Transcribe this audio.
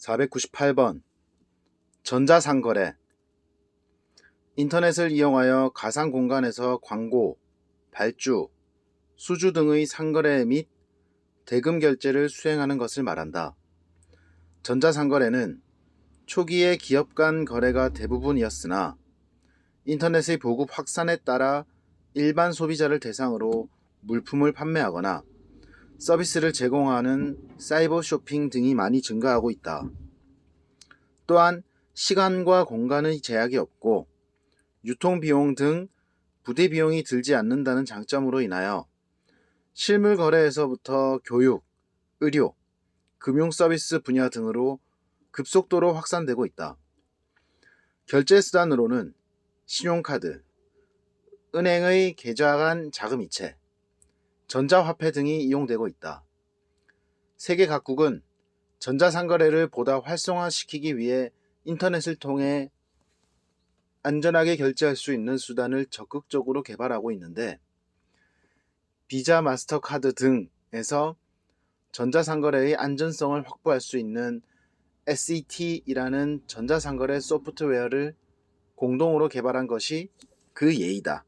498번 전자상거래 인터넷을 이용하여 가상 공간에서 광고, 발주, 수주 등의 상거래 및 대금 결제를 수행하는 것을 말한다. 전자상거래는 초기에 기업 간 거래가 대부분이었으나 인터넷의 보급 확산에 따라 일반 소비자를 대상으로 물품을 판매하거나 서비스를 제공하는 사이버 쇼핑 등이 많이 증가하고 있다. 또한 시간과 공간의 제약이 없고 유통 비용 등 부대 비용이 들지 않는다는 장점으로 인하여 실물 거래에서부터 교육, 의료, 금융 서비스 분야 등으로 급속도로 확산되고 있다. 결제 수단으로는 신용카드, 은행의 계좌 간 자금이체, 전자화폐 등이 이용되고 있다. 세계 각국은 전자상거래를 보다 활성화시키기 위해 인터넷을 통해 안전하게 결제할 수 있는 수단을 적극적으로 개발하고 있는데 비자, 마스터카드 등에서 전자상거래의 안전성을 확보할 수 있는 SET이라는 전자상거래 소프트웨어를 공동으로 개발한 것이 그 예이다.